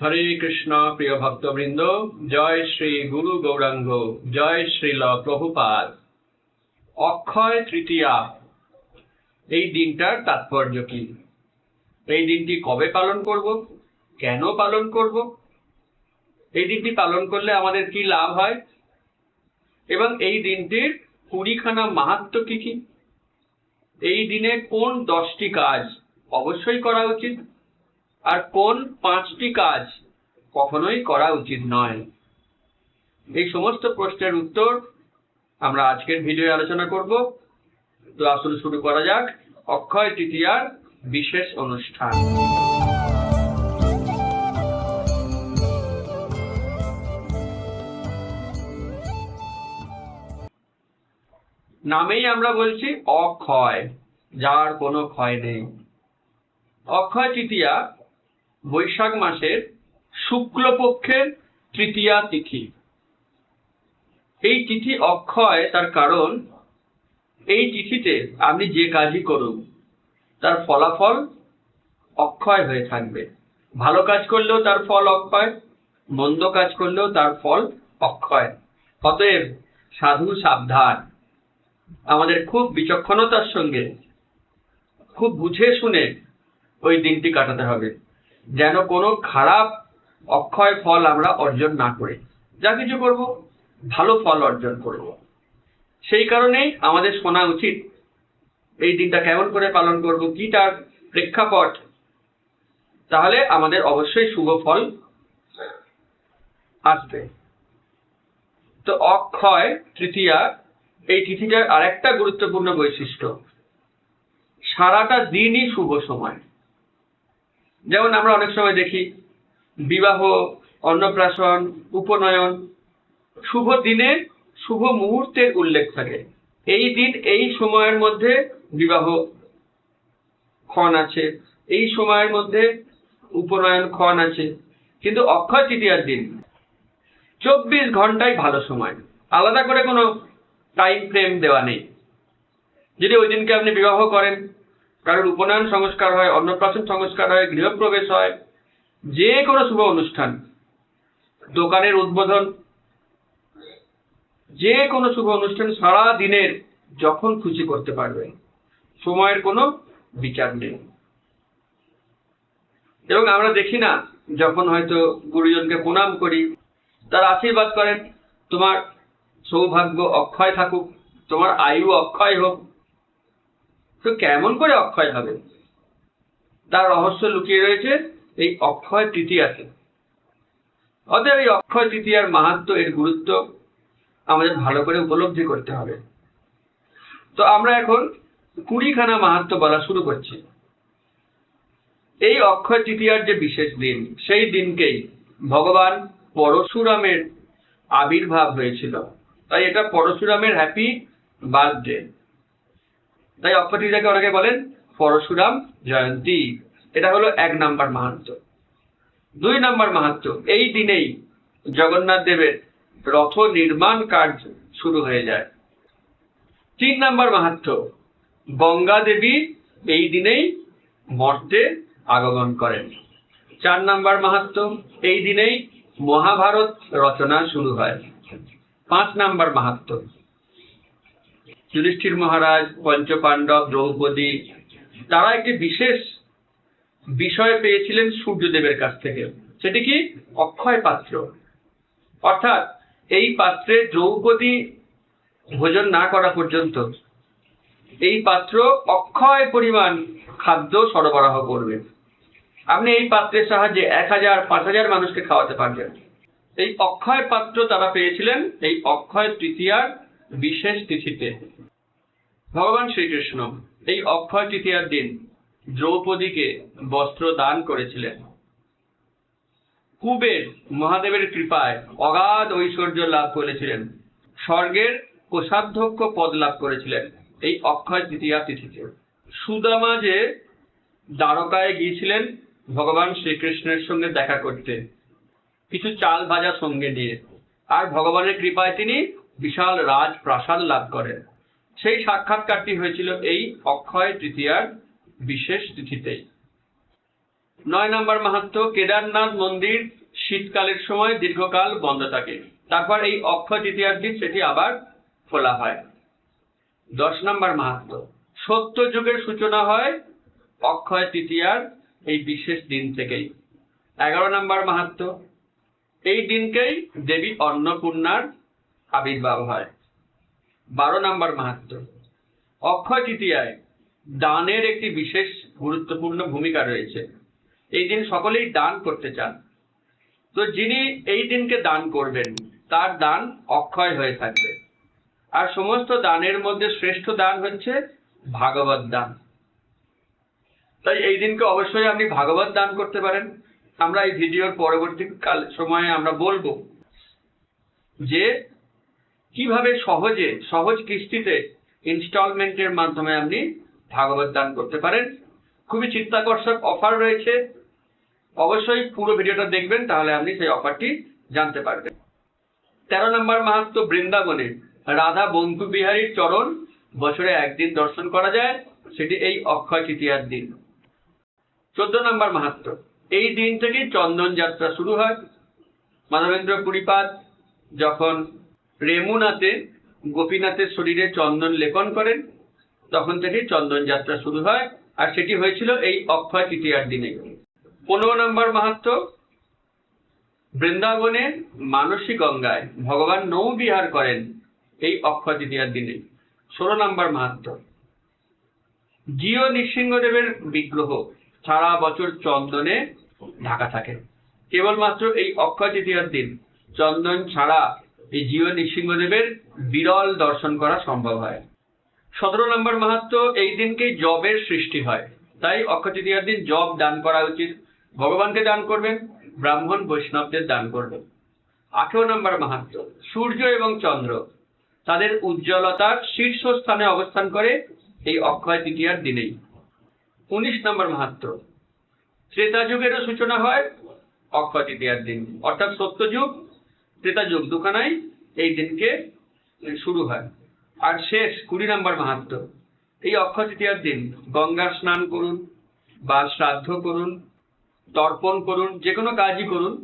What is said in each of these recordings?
হরে কৃষ্ণ প্রিয় ভক্তবৃন্দ, জয় শ্রী গুরু গৌরাঙ্গ, জয় শ্রীল প্রভুপাদ। অক্ষয় তৃতীয়া, এই দিনটার তাৎপর্য কি? এই দিনটি কবে পালন করব? কেন পালন করব? এই দিনটি পালন করলে আমাদের কি লাভ হয়? এবং এই দিনটির কুড়িখানা মাহাত্ম কি কি? এই দিনে কোন দশটি কাজ অবশ্যই করা উচিত? আর কোন পাঁচটি কাজ কখনোই করা উচিত নয়? এই সমস্ত প্রশ্নের উত্তর আমরা আজকের ভিডিও আলোচনা করব। তো আসুন শুরু করা যাক। অক্ষয় তৃতীয়ার বিশেষ অনুষ্ঠান। নামেই আমরা বলছি অক্ষয়, যার কোনো ক্ষয় নেই। অক্ষয় তৃতীয়া বৈশাখ মাসের শুক্লপক্ষের তৃতীয়া তিথি। এই তিথি অক্ষয় তার কারণ, এই তিথিতে আপনি যে কাজই করুন তার ফলাফল অক্ষয় হয়ে থাকবে। ভালো কাজ করলেও তার ফল অক্ষয়, মন্দ কাজ করলেও তার ফল অক্ষয়। অতএব সাধু সাবধান। আমাদের খুব বিচক্ষণতার সঙ্গে, খুব বুঝে শুনে ওই দিনটি কাটাতে হবে। যেন কোনো খারাপ অক্ষয় ফল আমরা অর্জন না করি। যা কিছু করব, ভালো ফল অর্জন করব। সেই কারণেই আমাদের শোনা উচিত, এই দিনটা কেমন করে পালন করব, কি তার প্রেক্ষাপট? তাহলে আমাদের অবশ্যই শুভ ফল আসবে। তো অক্ষয় তৃতীয়া, এই তিথিটার আরেকটা গুরুত্বপূর্ণ বৈশিষ্ট্য। সারাটা দিনই শুভ সময়। যেমন আমরা অনেক সময় দেখি, বিবাহ, অন্নপ্রাশন, উপনয়ন, শুভ দিনে, শুভ মুহূর্তের উল্লেখ থাকে। এই দিন, এই সময়ের মধ্যে বিবাহ ক্ষণ আছে, এই সময়ের মধ্যে উপনয়ন ক্ষণ আছে। কিন্তু অক্ষয় তৃতীয়ার দিন, চব্বিশ ঘন্টাই ভালো সময়। আলাদা করে কোনো টাইম ফ্রেম দেওয়া নেই। যদি ওই দিনকে আপনি বিবাহ করেন কারোর উপনয়ন সংস্কার হয়, অন্নপ্রাশন সংস্কার হয়, গৃহপ্রবেশ হয়, যে কোনো শুভ অনুষ্ঠান, দোকানের উদ্বোধন, যে কোনো শুভ অনুষ্ঠান সারা দিনের যখন খুশি করতে পারবেন, সময়ের কোনো বিচার নেই। এবং আমরা দেখি না, যখন হয়তো গুরুজনকে প্রণাম করি, তার আশীর্বাদ করেন, তোমার সৌভাগ্য অক্ষয় থাকুক, তোমার আয়ু অক্ষয় হোক তো কেমন করে অক্ষয় হবে? তার রহস্য লুকিয়ে রয়েছে, এই অক্ষয় তৃতীয়াতে। অতএব এই অক্ষয় তৃতীয়ার মাহাত্ম, এর গুরুত্ব আমাদের ভালো করে উপলব্ধি করতে হবে। তো আমরা এখন কুড়িখানা মাহাত্ম বলা শুরু করছি। এই অক্ষয় তৃতীয়ার যে বিশেষ দিন, সেই দিনকেই ভগবান পরশুরামের আবির্ভাব হয়েছিল। তাই এটা পরশুরামের হ্যাপি বার্থডে তাই অক্ষয়তৃতীয়াকে অনেকে বলেন পরশুরাম জয়ন্তী। এটা হলো এক নাম্বার মাহাত্ম। দুই নাম্বার মাহাত্ম, এই দিনেই জগন্নাথ দেবের রথ নির্মাণ কার্য শুরু হয়ে যায়। তিন নাম্বার মাহাত্ম, গঙ্গা দেবী এই দিনেই মর্তে আগমন করেন। চার নাম্বার মাহাত্ম, এই দিনেই মহাভারত রচনা শুরু হয়। পাঁচ নাম্বার মাহাত্ম যুধিষ্ঠির মহারাজ, পঞ্চপাণ্ডব, দ্রৌপদী, তারা একটি বিশেষ বিষয় পেয়েছিলেন সূর্যদেবের কাছ থেকে। সেটি কি? অক্ষয় পাত্র। অর্থাৎ এই পাত্রে দ্রৌপদী ভোজন না করা পর্যন্ত এই পাত্র অক্ষয় পরিমাণ খাদ্য সরবরাহ করবে। আপনি এই পাত্রের সাহায্যে এক হাজার, পাঁচ হাজার মানুষকে খাওয়াতে পারবেন। এই অক্ষয় পাত্র তারা পেয়েছিলেন, এই অক্ষয় তৃতীয়ার বিশেষ তিথিতে। ভগবান শ্রীকৃষ্ণ এই অক্ষয় তৃতীয়ার দিন দ্রৌপদীকে বস্ত্র দান করেছিলেন। কুবের মহাদেবের কৃপায় অগাধ ঐশ্বর্য লাভ করেছিলেন। স্বর্গের কোষাধ্যক্ষ পদ লাভ করেছিলেন এই অক্ষয় তৃতীয়া তিথিতে। সুদামা যে দ্বারকায় গিয়েছিলেন ভগবান শ্রীকৃষ্ণের সঙ্গে দেখা করতে। কিছু চাল ভাজা সঙ্গে নিয়ে। আর ভগবানের কৃপায় তিনি বিশাল রাজ প্রাসাদ লাভ করেন। সেই সাক্ষাৎকারটি হয়েছিল এই অক্ষয় তৃতীয়ার বিশেষ তিথিতেই। নয় নম্বর মাহাত্ম কেদারনাথ মন্দির শীতকালের সময় দীর্ঘকাল বন্ধ থাকে। তারপর এই অক্ষয় তৃতীয়ার দিন সেটি আবার খোলা হয়। দশ নম্বর মাহাত্ম সত্য যুগের সূচনা হয় অক্ষয় তৃতীয়ার এই বিশেষ দিন থেকেই। এগারো নম্বর মাহাত্ম এই দিনকেই দেবী অন্নপূর্ণার আবির্ভাব হয়। বারো নম্বর মাহাত্ম। অক্ষয় তৃতীয়ায় দানের একটি বিশেষ গুরুত্বপূর্ণ ভূমিকা রয়েছে। এই দিন সকলেই দান করতে চান। তো যিনি এই দিনকে দান করবেন, তার দান অক্ষয় হয়ে থাকবে। আর সমস্ত দানের মধ্যে শ্রেষ্ঠ দান হচ্ছে ভাগবত দান। তাই এই দিনকে অবশ্যই আপনি ভাগবত দান করতে পারেন। আমরা এই ভিডিওর পরবর্তী কাল সময়ে আমরা বলব যে কীভাবে সহজে, সহজ কিস্তিতে ইনস্টলমেন্টের মাধ্যমে আপনি ভাগবত দান করতে পারেন? খুবই চিত্তাকর্ষক অফার রয়েছে। অবশ্যই পুরো ভিডিওটা দেখবেন, তাহলে আপনি সেই অফারটি জানতে পারবেন। তেরো নম্বর মাহাত্ম বৃন্দাবনে রাধা বন্ধু বিহারীর চরণ বছরে একদিন দর্শন করা যায়, সেটি এই অক্ষয় তৃতীয়ার দিন। চোদ্দ নম্বর মাহাত্ম এই দিন থেকে চন্দন যাত্রা শুরু হয়। মাধবেন্দ্র পুরীপাদ যখন রেমুনাতে গোপীনাথের শরীরে চন্দন লেপন করেন। তখন থেকেই চন্দন যাত্রা শুরু হয় আর সেটি হয়েছিল এই অক্ষয় তৃতীয়ার দিনে। পনেরো নম্বর মাহাত্ম বৃন্দাবনে মানসী গঙ্গায় ভগবান নৌ বিহার করেন এই অক্ষয় তৃতীয়ার দিনে। ষোলো নম্বর মাহাত্ম, জিও নৃসিংহদেবের বিগ্রহ সারা বছর চন্দনে ঢাকা থাকে। কেবলমাত্র এই অক্ষয় তৃতীয়ার দিন চন্দন ছাড়া এই জিও নৃসিংহদেবের বিরল দর্শন করা সম্ভব হয়। সতেরো নম্বর মাহাত্ম এই দিনকেই জবের সৃষ্টি হয়। তাই অক্ষয় তৃতীয়ার দিন জব দান করা উচিত। ভগবানকে দান করবেন, ব্রাহ্মণ বৈষ্ণবদের দান করবেন। আঠেরো নম্বর মাহাত্ম সূর্য এবং চন্দ্র তাদের উজ্জ্বলতার শীর্ষস্থানে অবস্থান করে এই অক্ষয় তৃতীয়ার দিনেই। উনিশ নম্বর মাহাত্ম ত্রেতা যুগেরও সূচনা হয় অক্ষয় তৃতীয়ার দিন। অর্থাৎ সত্যযুগ ত্রেতা যুগ দুখানাই এই দিনকে শুরু হয়। আর শেষ, কুড়ি নম্বর মাহাত্ম এই অক্ষয় তৃতীয়ার দিন গঙ্গা স্নান করুন, বা শ্রাদ্ধ করুন, তর্পণ করুন, যে কোনো কাজই করুন,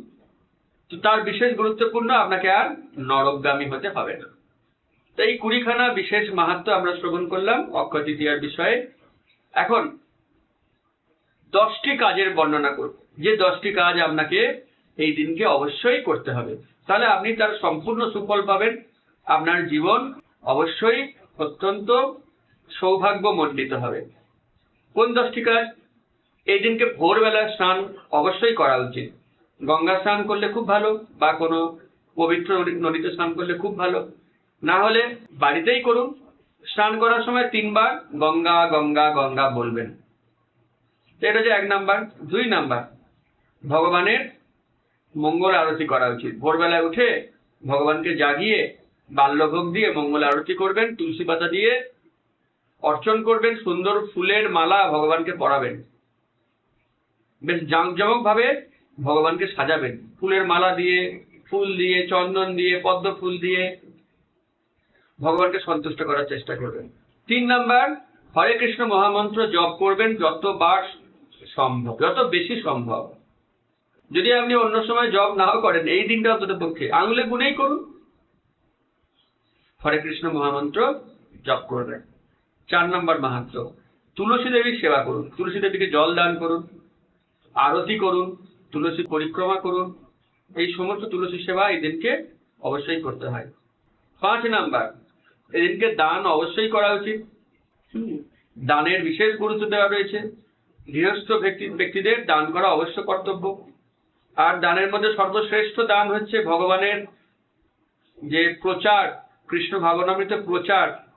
তো তার বিশেষ গুরুত্বপূর্ণ আপনাকে আর নরকগামী হতে হবে না। তো এই কুড়িখানা বিশেষ মাহাত্ম আমরা শ্রবণ করলাম অক্ষয় তৃতীয়ার বিষয়ে। এখন দশটি কাজের বর্ণনা করব। যে দশটি কাজ আপনাকে এই দিনকে অবশ্যই করতে হবে। তাহলে আপনি তার সম্পূর্ণ সুফল পাবেন। আপনার জীবন অবশ্যই অত্যন্ত সৌভাগ্য সৌভাগ্যমণ্ডিত হবে। কোন দশটি কাজ এই দিনকে ভোরবেলা স্নান অবশ্যই করা উচিত। গঙ্গা স্নান করলে খুব ভালো বা কোনো পবিত্র নদী- নদীতে স্নান করলে খুব ভালো। না হলে বাড়িতেই করুন। স্নান করার সময় তিনবার গঙ্গা গঙ্গা গঙ্গা বলবেন। এটা হচ্ছে এক নাম্বার। দুই নাম্বার, ভগবানের মঙ্গল আরতি করা উচিত। ভোরবেলায় উঠে ভগবানকে জাগিয়ে বাল্যভোগ দিয়ে মঙ্গল আরতি করবেন, তুলসী পাতা দিয়ে অর্চন করবেন, সুন্দর ফুলের মালা ভগবানকে পরাবেন। বেশ জাঁকজমক ভাবে ভগবানকে সাজাবেন। ফুলের মালা দিয়ে, ফুল দিয়ে, চন্দন দিয়ে, পদ্ম ফুল দিয়ে ভগবানকে সন্তুষ্ট করার চেষ্টা করবেন। তিন নাম্বার, হরে কৃষ্ণ মহামন্ত্র জপ করবেন যতবার সম্ভব, যত বেশি সম্ভব। যদি আপনি অন্য সময় জপ নাও করেন, এই দিনটা অন্তত পক্ষে। আঙুলে গুনেই করুন। হরে কৃষ্ণ মহামন্ত্র জপ করবেন। চার নম্বর মাহাত্ম, তুলসী দেবীর সেবা করুন। তুলসী দেবীকে জল দান করুন, আরতি করুন তুলসী পরিক্রমা করুন। এই সমস্ত তুলসী সেবা এই দিনকে অবশ্যই করতে হয়। পাঁচ নাম্বার এই দিনকে দান অবশ্যই করা উচিত। দানের বিশেষ গুরুত্ব দেওয়া রয়েছে। গৃহস্থ ব্যক্তি ব্যক্তিদের দান করা অবশ্য কর্তব্য। আর দানের মধ্যে সর্বশ্রেষ্ঠ দান হচ্ছে ভগবানের যে প্রচার, কৃষ্ণ ভাবনামৃত প্রচার।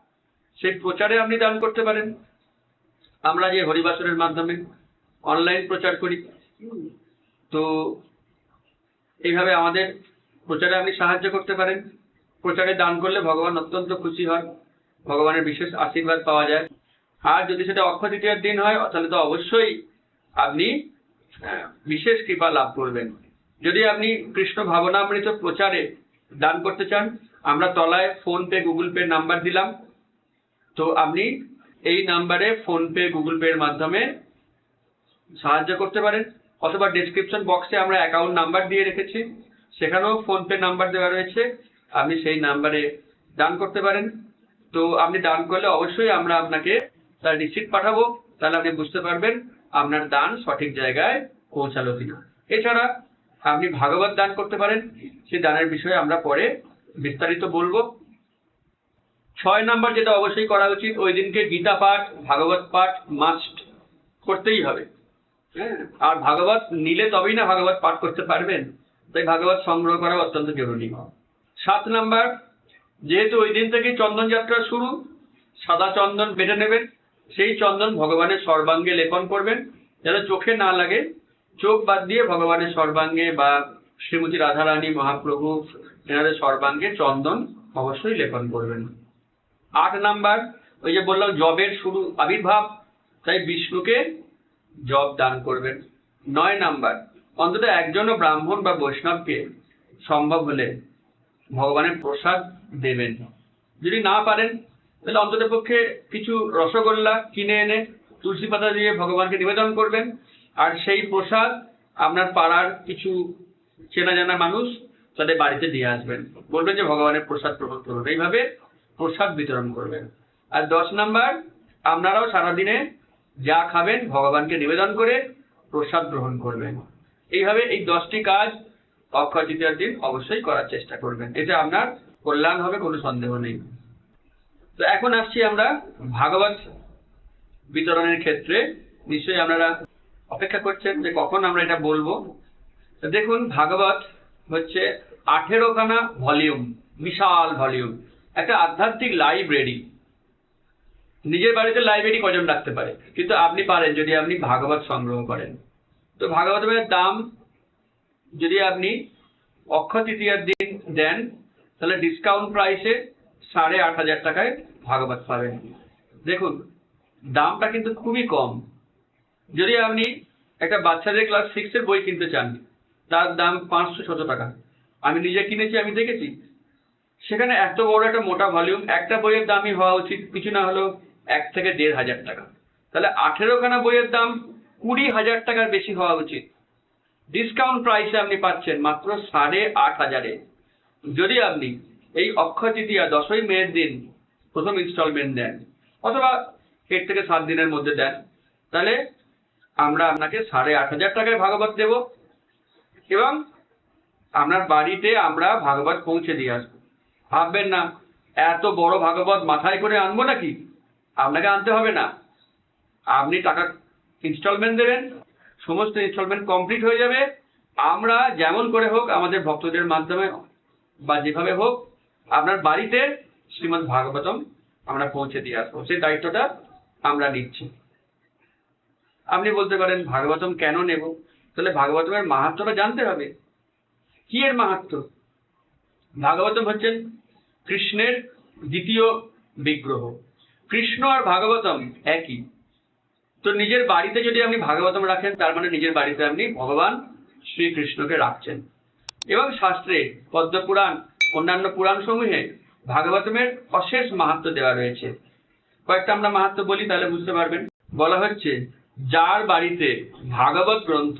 সেই প্রচারে আপনি দান করতে পারেন। আমরা যে হরিবাসনের মাধ্যমে অনলাইন প্রচার করি। তো এইভাবে আমাদের প্রচারে আপনি সাহায্য করতে পারেন। প্রচারে দান করলে ভগবান অত্যন্ত খুশি হয় ভগবানের বিশেষ আশীর্বাদ পাওয়া যায়। আর যদি সেটা অক্ষয় তৃতীয়ার দিন হয়, তাহলে তো অবশ্যই আপনি বিশেষ কৃপা লাভ করবেন। যদি আপনি কৃষ্ণ ভাবনামৃত প্রচারে দান করতে চান, আমরা তলায় PhonePe Google Pay number দিলাম। তো আপনি এই নাম্বারে ফোন পে গুগল পে এর মাধ্যমে সাহায্য করতে পারেন। অথবা ডেসক্রিপশন বক্সে আমরা অ্যাকাউন্ট নাম্বার দিয়ে রেখেছি। সেখানেও ফোনপে নাম্বার দেওয়া রয়েছে। আপনি সেই নাম্বারে দান করতে পারেন। তো আপনি দান করলে অবশ্যই আমরা আপনাকে তার রিসিপ্ট পাঠাবো। তাহলে আপনি বুঝতে পারবেন আপনার দান সঠিক জায়গায় পৌঁছালো কিনা। এছাড়া আপনি ভাগবত দান করতে পারেন, সেই দানের বিষয়ে আমরা পরে বিস্তারিত বলব। ছয় নাম্বার যেটা অবশ্যই করা উচিত, ওই দিনকে গীতা পাঠ, ভাগবত পাঠ মাস্ট করতেই হবে। হ্যাঁ আর ভাগবত নিলে তবেই না ভাগবত পাঠ করতে পারবেন। তাই ভাগবত সংগ্রহ করা অত্যন্ত জরুরি। সাত নাম্বার, যেহেতু ওই দিন থেকে চন্দন যাত্রা শুরু, সাদা চন্দন বেটে নেবেন সেই চন্দন ভগবানের সর্বাঙ্গে লেপন করবেন, যেন চোখে না লাগে, চোখ বাদ দিয়ে ভগবানের সর্বাঙ্গে বা শ্রীমতী রাধারানী মহাপ্রভু এনাদের সর্বাঙ্গে চন্দন অবশ্যই লেপন করবেন। আট নাম্বার, ওই যে বললাম, জবের শুরু আবির্ভাব, তাই বিষ্ণুকে জব দান করবেন। নয় নাম্বার, অন্তত একজনও ব্রাহ্মণ বা বৈষ্ণবকে সম্ভব হলে ভগবানের প্রসাদ দেবেন। যদি না পারেন তাহলে অন্তত পক্ষে কিছু রসগোল্লা কিনে এনে তুলসী পাতা দিয়ে ভগবানকে নিবেদন করবেন। আর সেই প্রসাদ আপনার পাড়ার কিছু চেনা জানা মানুষ তাদের বাড়িতে দিয়ে আসবেন। বলবেন যে ভগবানের প্রসাদ গ্রহণ করবেন এইভাবে প্রসাদ বিতরণ করবেন। আর দশ নাম্বার, আপনারাও সারাদিনে যা খাবেন ভগবানকে নিবেদন করে প্রসাদ গ্রহণ করবেন। এইভাবে এই দশটি কাজ অক্ষয় তৃতীয়ার দিন অবশ্যই করার চেষ্টা করবেন। এতে আপনার কল্যাণ হবে, কোনো সন্দেহ নেই। তো এখন আসছি আমরা ভাগবত বিতরণের ক্ষেত্রে। নিশ্চয়ই আপনারা অপেক্ষা করছেন যে কখন আমরা এটা বলব। দেখুন, ভাগবত হচ্ছে আঠেরোখানা ভলিউম বিশাল ভলিউম একটা আধ্যাত্মিক লাইব্রেরি নিজের বাড়িতে লাইব্রেরি কজন রাখতে পারে? কিন্তু আপনি পারেন যদি আপনি ভাগবত সংগ্রহ করেন। তো ভাগবতের দাম যদি আপনি অক্ষয় তৃতীয়ার দিন দেন, তাহলে ডিসকাউন্ট প্রাইসে সাড়ে আট হাজার টাকায় ভাগবত পাবেন। দেখুন, দামটা কিন্তু খুবই কম। যদি আপনি একটা বাচ্চাদের ক্লাস সিক্সের বই কিনতে চান, তার দাম পাঁচশো ছশো টাকা। আমি নিজে কিনেছি, আমি দেখেছি। সেখানে এত বড় একটা মোটা ভলিউম একটা বইয়ের দামই হওয়া উচিত, কিছু না হলেও এক থেকে দেড় হাজার টাকা। তাহলে আঠেরোখানা বইয়ের দাম কুড়ি হাজার টাকার বেশি হওয়া উচিত। ডিসকাউন্ট প্রাইসে আপনি পাচ্ছেন মাত্র সাড়ে আট হাজারে। যদি আপনি এই অক্ষয় তৃতীয়া দশই মেয়ের দিন প্রথম ইনস্টলমেন্ট দেন। অথবা এর থেকে সাত দিনের মধ্যে দেন। তাহলে আমরা আপনাকে সাড়ে আট হাজার টাকায় ভাগবত দেব এবং আপনার বাড়িতে আমরা ভাগবত পৌঁছে দিয়ে আসব। ভাববেন না, এত বড় ভাগবত মাথায় করে আনব নাকি? আপনাকে আনতে হবে না। আপনি টাকা ইনস্টলমেন্ট দেবেন, সমস্ত ইনস্টলমেন্ট কমপ্লিট হয়ে যাবে। আমরা যেমন করে হোক আমাদের ভক্তদের মাধ্যমে বা যেভাবে হোক আপনার বাড়িতে শ্রীমদ্ ভাগবতম আমরা পৌঁছে দিয়ে আসব। সেই দায়িত্বটা আমরা নিচ্ছি। আপনি বলতে পারেন, ভাগবতম কেন নেব? তাহলে ভাগবতমের মাহাত্মটা জানতে হবে। কি এর মাহাত্ম? ভাগবতম হচ্ছেন কৃষ্ণের দ্বিতীয় বিগ্রহ। কৃষ্ণ আর ভাগবতম একই। তো নিজের বাড়িতে যদি আপনি ভাগবতম রাখেন, তার মানে নিজের বাড়িতে আপনি ভগবান শ্রীকৃষ্ণকে রাখছেন। এবং শাস্ত্রে পদ্মপুরাণ অন্যান্য পুরাণ সমূহে ভাগবতমের অশেষ মাহাত্ম দেওয়া রয়েছে। কয়েকটা আমরা মাহাত্ম বলি, তাহলে বুঝতে পারবেন। বলা হচ্ছে, যার বাড়িতে ভাগবত গ্রন্থ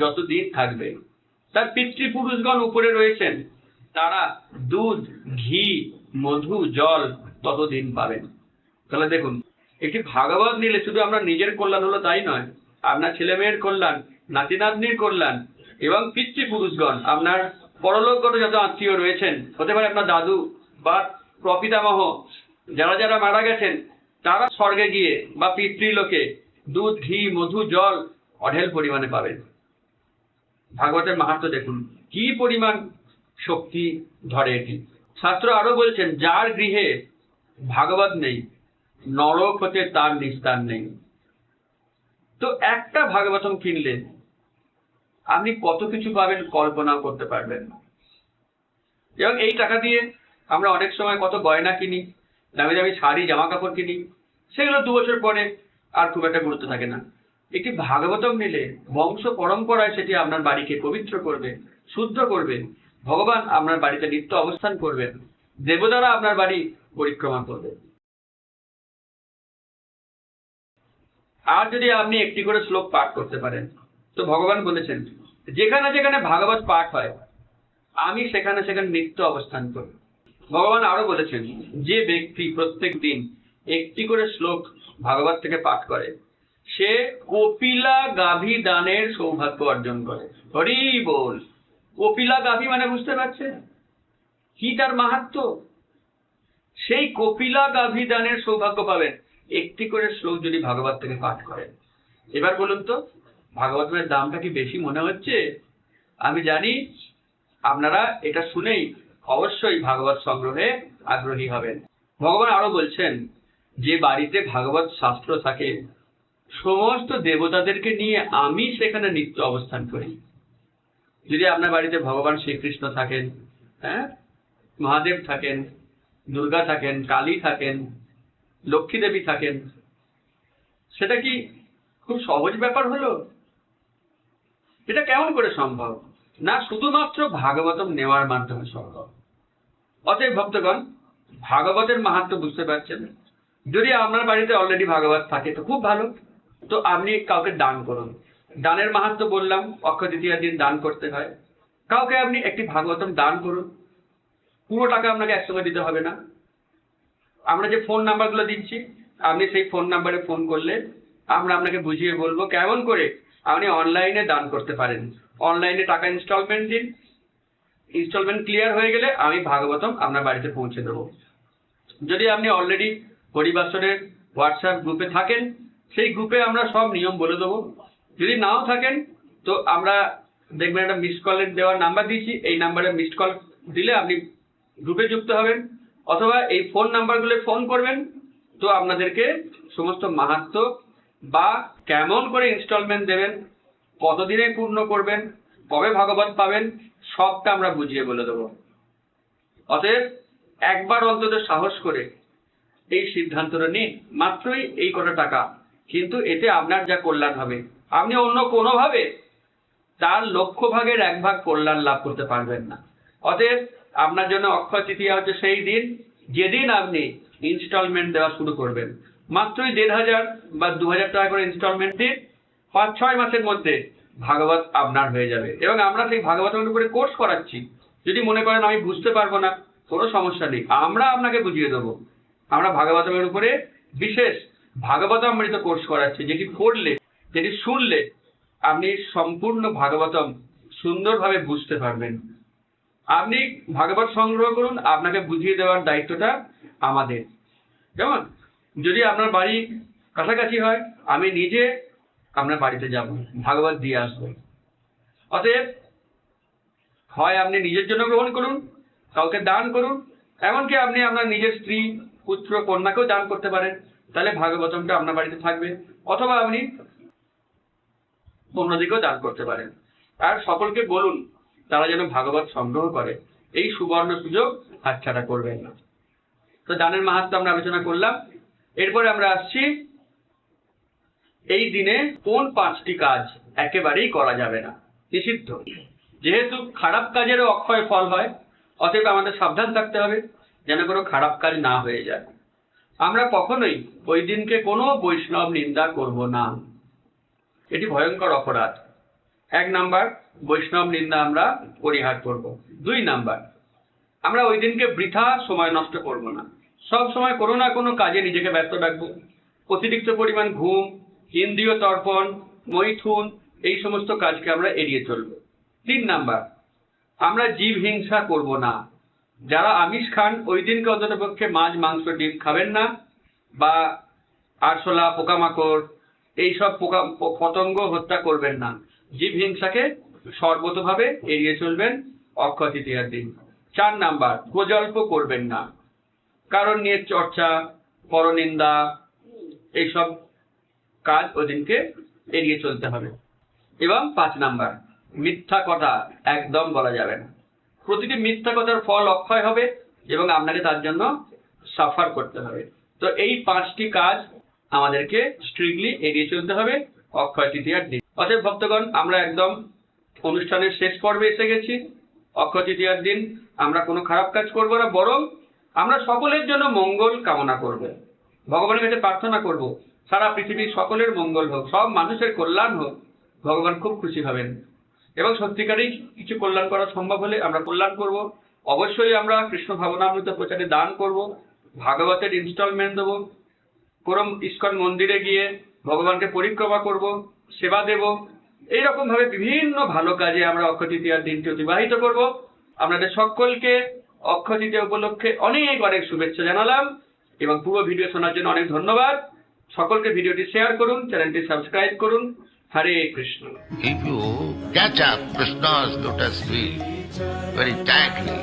যতদিন থাকবে, তার পিতৃপুরুষগণ উপরে রয়েছেন, তারা দুধ, ঘি, মধু, জল ততদিন পাবেন। তাহলে দেখুন, একটি ভাগবত নিলে শুধু আমরা নিজের কল্যাণ হলো তাই নয়, আপনার ছেলে মেয়ের কল্যাণ নাতি নাতনির কল্যাণ এবং পিতৃপুরুষগণ, আপনার পরলোকগত যত আত্মীয় রয়েছেন, হতে পারে আপনার দাদু বা প্রপিতামহ, যারা যারা মারা গেছেন, তারা স্বর্গে গিয়ে বা পিতৃলোকে দুধ, ঘি, মধু, জল অঢেল পরিমাণে পাবেন। ভাগবতের মাহাত্ম দেখুন, কি পরিমাণ শক্তি ধরে এটি। শাস্ত্র আরও বলছেন, যার গৃহে ভাগবত নেই, নরক হতে তার নিস্তার নেই। তো একটা ভাগবতম কিনলে আপনি কত কিছু পাবেন কল্পনাও করতে পারবেন না। এবং এই টাকা দিয়ে আমরা অনেক সময় কত গয়না কিনি দামি দামি শাড়ি জামা কাপড় কিনি, সেগুলো দু বছর পরে আর খুব একটা গুরুত্ব থাকে না। একটি ভাগবতম নিলে বংশ পরম্পরায় সেটি আপনার বাড়িকে পবিত্র করবে, শুদ্ধ করবে, ভগবান আপনার বাড়িতে নিত্য অবস্থান করবেন, দেবতারা আপনার বাড়ি পরিক্রমা করবে। আর যদি আপনি একটি করে শ্লোক পাঠ করতে পারেন তো ভগবান বলেছেন, যেখানে যেখানে ভাগবত পাঠ হয়, আমি সেখানে সেখানে নিত্য অবস্থান করি। ভগবান আরও বলেছেন, যে ব্যক্তি প্রত্যেক দিন একটি করে শ্লোক ভাগবত থেকে পাঠ করে, সে কপিলা গাভী দানের সৌভাগ্য অর্জন করে। হরি বল, কপিলা গাভী মানে বুঝতে পারছেন কি তার মাহাত্ম সেই কপিলা গাভী দানের সৌভাগ্য পাবেন, একটি করে শ্লোক যদি ভাগবত থেকে পাঠ করেন। এবার বলুন তো ভাগবতের দামটা কি বেশি মনে হচ্ছে? আমি জানি, আপনারা এটা শুনেই অবশ্যই ভাগবত সংগ্রহে আগ্রহী হবেন। ভগবান আরও বলছেন, যে বাড়িতে ভাগবত শাস্ত্র থাকে, সমস্ত দেবতাদেরকে নিয়ে আমি সেখানে নিত্য অবস্থান করি। যদি আপনার বাড়িতে ভগবান শ্রীকৃষ্ণ থাকেন হ্যাঁ? মহাদেব থাকেন, দুর্গা থাকেন, কালী থাকেন, লক্ষ্মী দেবী থাকেন, সেটা কি খুব সহজ ব্যাপার হলো? এটা কেমন করে সম্ভব? না শুধুমাত্র ভাগবতম নেওয়ার মাধ্যমে সম্ভব। অতএব ভক্তগণ, ভাগবতের মাহাত্ম বুঝতে পারছেন? যদি আপনার বাড়িতে অলরেডি ভাগবত থাকে, তো খুব ভালো। তো আপনি কাউকে দান করুন। দানের মাহাত্ম বললাম, অক্ষয় তৃতীয়ার দিন দান করতে হয়। কাউকে আপনি একটি ভাগবতম দান করুন। পুরো টাকা আপনাকে একসঙ্গে দিতে হবে না। আমরা যে ফোন নাম্বারগুলো দিচ্ছি, আপনি সেই ফোন নাম্বারে ফোন করলে আমরা আপনাকে বুঝিয়ে বলব কেমন করে আপনি অনলাইনে দান করতে পারেন। অনলাইনে টাকা ইনস্টলমেন্ট দিন। ইনস্টলমেন্ট ক্লিয়ার হয়ে গেলে আমি ভাগবতম আপনার বাড়িতে পৌঁছে দেবো। যদি আপনি অলরেডি হরিবাসনের হোয়াটসঅ্যাপ গ্রুপে থাকেন, সেই গ্রুপে আমরা সব নিয়ম বলে দেবো। যদি নাও থাকেন, তো আমরা দেখবেন একটা মিসড কলের দেওয়ার নাম্বার দিয়েছি। এই নাম্বারে মিসড কল দিলে আপনি গ্রুপে যুক্ত হবেন। অথবা এই ফোন নাম্বারগুলো ফোন করবেন, তো আপনাদেরকে সমস্ত মাহাত্ম বা কেমন করে ইনস্টলমেন্ট দেবেন, কতদিনে পূর্ণ করবেন, কবে ভাগবত পাবেন, সবটা আমরা বুঝিয়ে বলে দেবো। অতএব একবার অন্তত সাহস করে এই সিদ্ধান্তটা নিন, মাত্রই এই কটা টাকা। কিন্তু এতে আপনার যা কল্যাণ হবে, আপনি অন্য কোনোভাবে তার লক্ষ ভাগের এক ভাগ কল্যাণ লাভ করতে পারবেন না। অতএব আপনার জন্য অক্ষয় তৃতীয়া হচ্ছে সেই দিন, যেদিন আপনি ইনস্টলমেন্ট দেওয়া শুরু করবেন। মাত্রই দেড় হাজার বা দু হাজার টাকা করে ইনস্টলমেন্ট দিন পাঁচ, ছয় মাসের মধ্যে ভাগবত আপনার হয়ে যাবে। এবং আমরা সেই ভাগবতের উপরে কোর্স করাচ্ছি। যদি মনে করেন আমি বুঝতে পারব না, কোনো সমস্যা নেই। আমরা আপনাকে বুঝিয়ে দেবো। আমরা ভাগবতমের উপরে বিশেষ ভাগবতামৃত কোর্স করাচ্ছি, যেটি পড়লে, যেটি শুনলে আপনি সম্পূর্ণ ভাগবতম সুন্দরভাবে বুঝতে পারবেন। আপনি ভাগবত সংগ্রহ করুন, আপনাকে বুঝিয়ে দেওয়ার দায়িত্বটা আমাদের। কেমন যদি আপনার বাড়ি কাছাকাছি হয়, আমি নিজে আপনার বাড়িতে যাব, ভাগবত দিয়ে আসব। অতএব, হয় আপনি নিজের জন্য গ্রহণ করুন, কাউকে দান করুন, এমনকি আপনি আপনার নিজের স্ত্রী, পুত্র, কন্যাকেও দান করতে পারেন, তাহলে ভাগবতমটা আপনার বাড়িতে থাকবে, অথবা আপনি অন্যদিকেও দান করতে পারেন। আর সকলকে বলুন, তারা যেন ভাগবত সংগ্রহ করে, এই সুবর্ণ সুযোগ হাতছাড়া করবেন না। তো দানের মাহাত্ম আমরা আলোচনা করলাম। এরপরে আমরা আসছি এই দিনে কোন পাঁচটি কাজ একেবারেই করা যাবে না? নিষিদ্ধ। যেহেতু খারাপ কাজেরও অক্ষয় ফল হয়, অতএব আমাদের সাবধান থাকতে হবে যেন কোনো খারাপ কাজ না হয়ে যায়। আমরা কখনোই ওই দিনকে কোনো বৈষ্ণব নিন্দা করব না। এটি ভয়ঙ্কর অপরাধ। এক নাম্বার, বৈষ্ণব নিন্দা আমরা পরিহার করব। দুই নাম্বার, আমরা ওই দিনকে বৃথা সময় নষ্ট করব না। সব সময় কোনো না কোনো কাজে নিজেকে ব্যস্ত রাখব। অতিরিক্ত পরিমাণ ঘুম ইন্দ্রিয় তর্পণ, মৈথুন, এই সমস্ত কাজকে আমরা এড়িয়ে চলব। তিন নাম্বার, আমরা জীব হিংসা করব না। যারা আমিষ খান, ওই দিনকে অন্তত পক্ষে মাছ, মাংস, ডিম খাবেন না বা আরশোলা, পোকামাকড়, এইসব পোকা, পতঙ্গ হত্যা করবেন না। জীব হিংসাকে সর্বতভাবে এড়িয়ে চলবেন অক্ষয় তৃতীয়ার দিন। চার নাম্বার গোজল্প করবেন না। কারণ নিয়ে চর্চা, পরনিন্দা, এইসব কাজ ওদিনকে এড়িয়ে চলতে হবে। এবং পাঁচ নাম্বার, মিথ্যা কথা একদম বলা যাবে না। প্রতিটি মিথ্যা কথার ফল অক্ষয় হবে এবং আপনাকে তার জন্য সাফার করতে হবে। তো এই পাঁচটি কাজ আমাদেরকে স্ট্রিক্টলি এড়িয়ে চলতে হবে, অক্ষয় তৃতীয়ার দিন। অতএব ভক্তগণ, আমরা একদম অনুষ্ঠানের শেষ পর্বে এসে গেছি। অক্ষয় তৃতীয়ার দিন আমরা কোনো খারাপ কাজ করব না, বরং আমরা সকলের জন্য মঙ্গল কামনা করব। ভগবানের কাছে প্রার্থনা করব, সারা পৃথিবীর সকলের মঙ্গল হোক, সব মানুষের কল্যাণ হোক, ভগবান খুব খুশি হবেন। এবং সত্যিকারেই কিছু কল্যাণ করা সম্ভব হলে আমরা কল্যাণ করব। অবশ্যই আমরা কৃষ্ণ ভাবনামৃত প্রচারে দান করব, ভাগবতের ইনস্টলমেন্ট দেবো কোনো ইস্কন মন্দিরে গিয়ে ভগবানকে পরিক্রমা করব, সেবা দেব। এইরকম ভাবে বিভিন্ন ভালো কাজে আমরা অক্ষয় তৃতীয়ার দিনটি অতিবাহিত করব। আপনাদের সকলকে অক্ষয় তৃতীয়া উপলক্ষে অনেক অনেক শুভেচ্ছা জানালাম এবং পুরো ভিডিও শোনার জন্য অনেক ধন্যবাদ। সকলকে ভিডিওটি শেয়ার করুন, চ্যানেলটি সাবস্ক্রাইব করুন। হরে Krishna. If you catch up, Krishna's lotus feet very tightly.